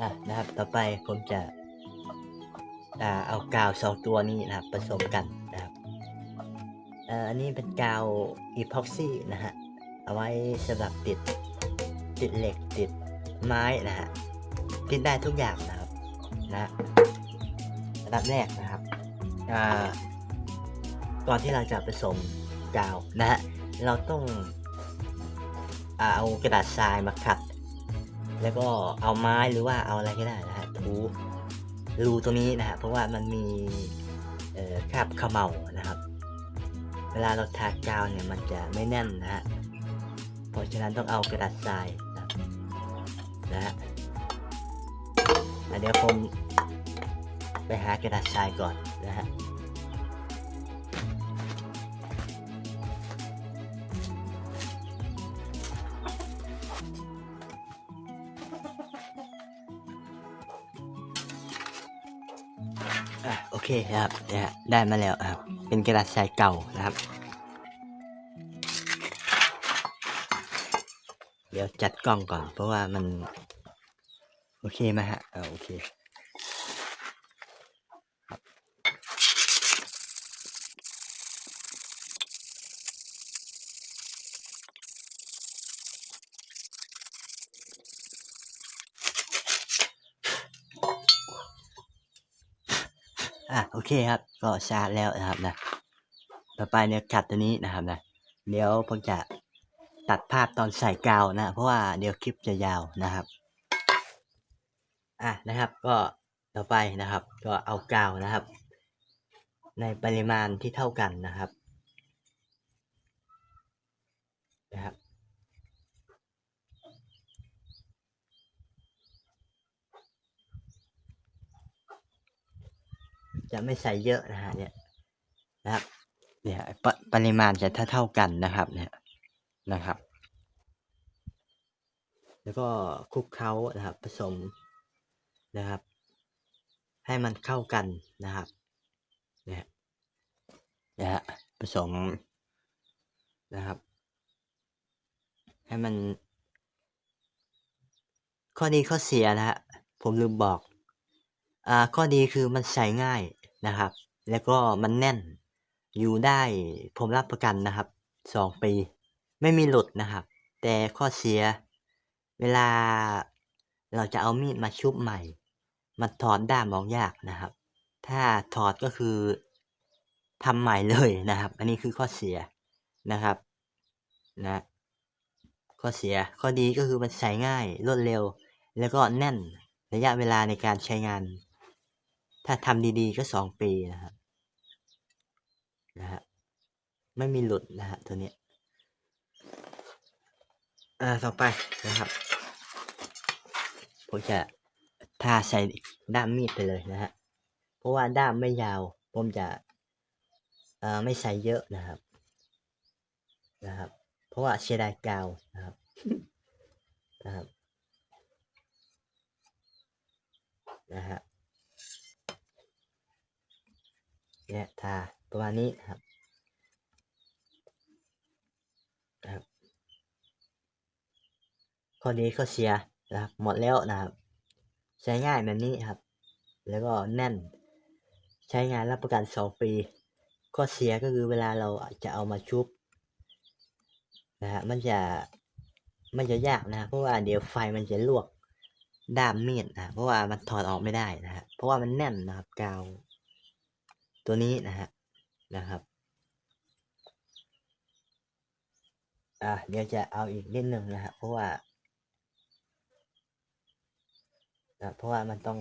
อะนะครับ ต่อไปผมจะอ่าเอากาวสองตัวนี้นะครับผสมกันนะครับอ่ออันนี้เป็นกาวอีพ็อกซี่นะฮะ เอาไว้สำหรับติดติดเหล็กติดไม้นะฮะ ติดได้ทุกอย่างนะครับนะอันดับแรกนะครับอ่าก่อนที่เราจะผสมกาวนะฮะ เราต้องเอากระดาษทรายมาขัด แล้วก็เอาไม้หรือว่าเอาอะไรก็ได้นะฮะถูรูตรงนี้นะฮะเพราะว่ามันมีคราบเขมเมานะครับ เวลาเราทากาวเนี่ยมันจะไม่แน่นนะฮะเพราะฉะนั้นต้องเอากระดาษทรายนะฮะอะเดี๋ยวผมไปหากระดาษทรายก่อนนะฮะ อะโอเคครับเนี่ยได้มาแล้วครับเป็นกระดาษทรายเก่านะครับ เดี๋ยวจัดกล้องก่อน เพราะว่ามัน โอเคไหมฮะอ่าโอเค อะโอเคครับก็ชาร์จแล้วนะครับนะต่อไปเนี่ยขัดตัวนี้นะครับนะเดี๋ยวผมจะตัดภาพตอนใส่กาวนะ เพราะว่าเดี๋ยวคลิปจะยาวนะครับอะนะครับก็ต่อไปนะครับ ก็เอากาวนะครับ ในปริมาณที่เท่ากันนะครับนะครับ จะไม่ใส่เยอะนะฮะเนี่ยนะครับเนี่ยปปริมาณจะเท่าเท่ากันนะครับ เนี่ยนะครับ แล้วก็คลุกเคล้านะครับ ผสมนะครับ ให้มันเข้ากันนะครับ เนี่ยนะฮะผสมนะครับ ให้มัน ข้อดีข้อเสียนะฮะผมลืมบอกอ่าข้อดีคือมันใส่ง่าย นะครับ แล้วก็มันแน่นอยู่ได้ผมรับประกันนะครับสองปี ไม่มีหลุดนะครับ แต่ข้อเสีย เวลาเราจะเอามีดมาชุบใหม่ มันถอดด้ามออกยากนะครับ ถ้าถอดก็คือทำใหม่เลยนะครับ อันนี้คือข้อเสียนะครับนะข้อเสียข้อดีก็คือมันใช้ง่ายรวดเร็ว แล้วก็แน่นระยะเวลาในการใช้งาน ถ้าทำดีๆก็สองปีนะครับนะฮะไม่มีหลุดนะฮะตัวนี้อ่าต่อไปนะครับผมจะทาใส่ด้ามมีดไปเลยนะฮะเพราะว่าด้ามไม่ยาว ผมจะเอ่อไม่ใส่เยอะนะครับ นะครับ เพราะว่าเสียดายกาวนะครับนะครับนะฮะ เนี่ยทาประมาณนี้นะครับนะครับ ข้อดีข้อเสียนะครับหมดแล้วนะครับ ใช้ง่ายแบบนี้ครับ แล้วก็แน่น ใช้งานรับประกันสองปี ข้อเสียก็คือเวลาเราจะเอามาชุบนะฮะมันจะมันจะยากนะ เพราะว่าเดี๋ยวไฟมันจะลวกด้ามมีดนะเพราะว่ามันถอดออกไม่ได้นะฮะเพราะว่ามันแน่นนะครับกาว ตัวนี้นะฮะนะครับอะเดี๋ยวจะเอาอีกนิดนึงนะฮะเพราะว่านะเพราะว่ามันต้อง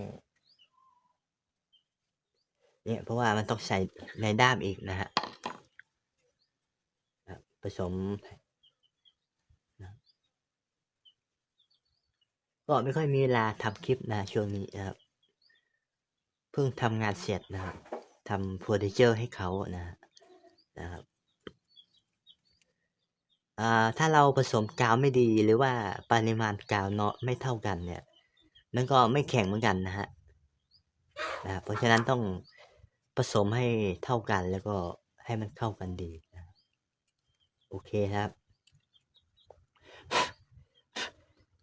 เนี่ยเพราะว่ามันต้องใส่ในด้ามอีกนะฮะนะผสมนะก็ไม่ค่อยมีเวลาทำคลิปนะช่วงนี้นะครับ เพิ่งทำงานเสร็จนะครับ ทำเฟอร์นิเจอร์ให้เขานะนะครับถ้าเราผสมกาวไม่ดีหรือว่าปริมาณกาวเนาะไม่เท่ากันเนี่ยมันก็ไม่แข็งเหมือนกันนะฮะนะเพราะฉะนั้นต้องผสมให้เท่ากันแล้วก็ให้มันเข้ากันดีนะโอเคครับ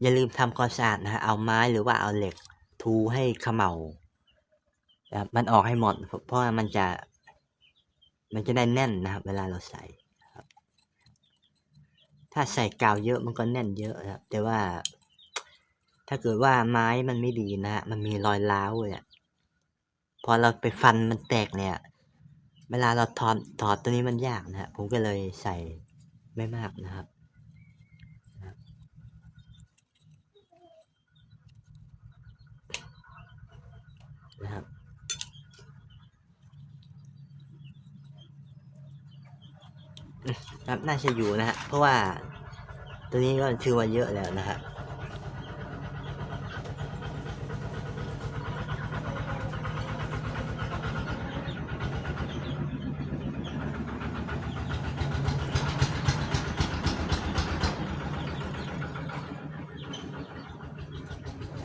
อย่าลืมทำความสะอาดนะฮะเอาไม้หรือว่าเอาเหล็กทูให้ขมเหลา นะครับมันออกให้หมด เพราะว่ามันจะ มันจะได้แน่นนะครับ เวลาเราใส่ครับ ถ้าใส่กาวเยอะมันก็แน่นเยอะครับ แต่ว่า ถ้าเกิดว่าไม้มันไม่ดีนะฮะมันมีรอยร้าวเลยอะพอเราไปฟันมันแตกเนี่ย เวลาเราถอดถอดตัวนี้มันยากนะฮะผมก็เลยใส่ไม่มากนะครับนะครับ ครับน่าจะอยู่นะฮะเพราะว่าตัวนี้ก็ชื่อว่าเยอะแล้วนะฮะ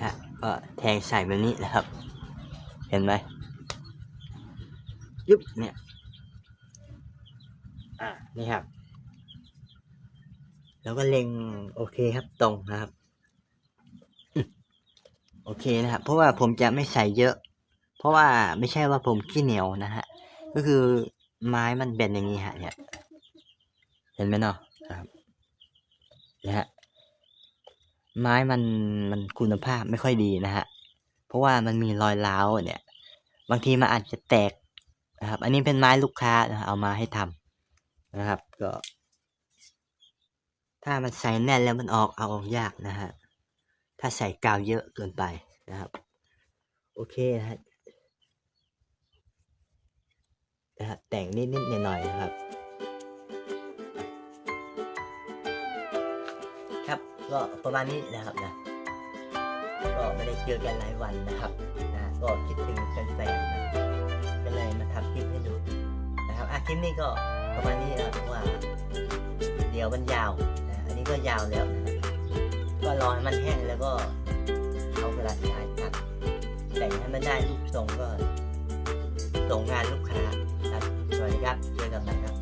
ฮะก็แทงใส่แบบนี้นะครับ เห็นไหมยุบเนี่ย อ่านี่ครับ แล้วก็เล็งโอเคครับตรงนะครับ โอเคนะครับ เพราะว่าผมจะไม่ใส่เยอะ เพราะว่าไม่ใช่ว่าผมขี้เหนียวนะฮะ ก็คือไม้มันเป็นอย่างนี้ฮะ เนี่ย เห็นไหมเนาะครับนะฮะไม้มันมันคุณภาพไม่ค่อยดีนะฮะ เพราะว่ามันมีรอยร้าวเนี่ย บางทีมันอาจจะแตกนะครับ อันนี้เป็นไม้ลูกค้านะเอามาให้ทำ นะครับ ก็ ถ้ามันใส่แน่นแล้วมันออกเอาออกยากนะฮะถ้าใส่กาวเยอะเกินไปนะครับ โอเคนะฮะนะฮะแต่งนิดๆหน่อยๆนะครับ ครับก็ประมาณนี้นะครับนะก็ไม่ได้เจอกันหลายวันนะครับนะก็คิดถึงแฟนๆนะก็เลยมาทำคลิปให้ดูนะครับอะคลิปนี้ก็ ประมาณนี้นะว่า เดี๋ยวมันยาวอันนี้ก็ยาวแล้วก็รอให้มันแห้งแล้วก็เอากระดาษตัดแต่งให้มันได้รูปทรงก็ส่งงานลูกค้าครับสวัสดีครับเจอกันใหม่ครับ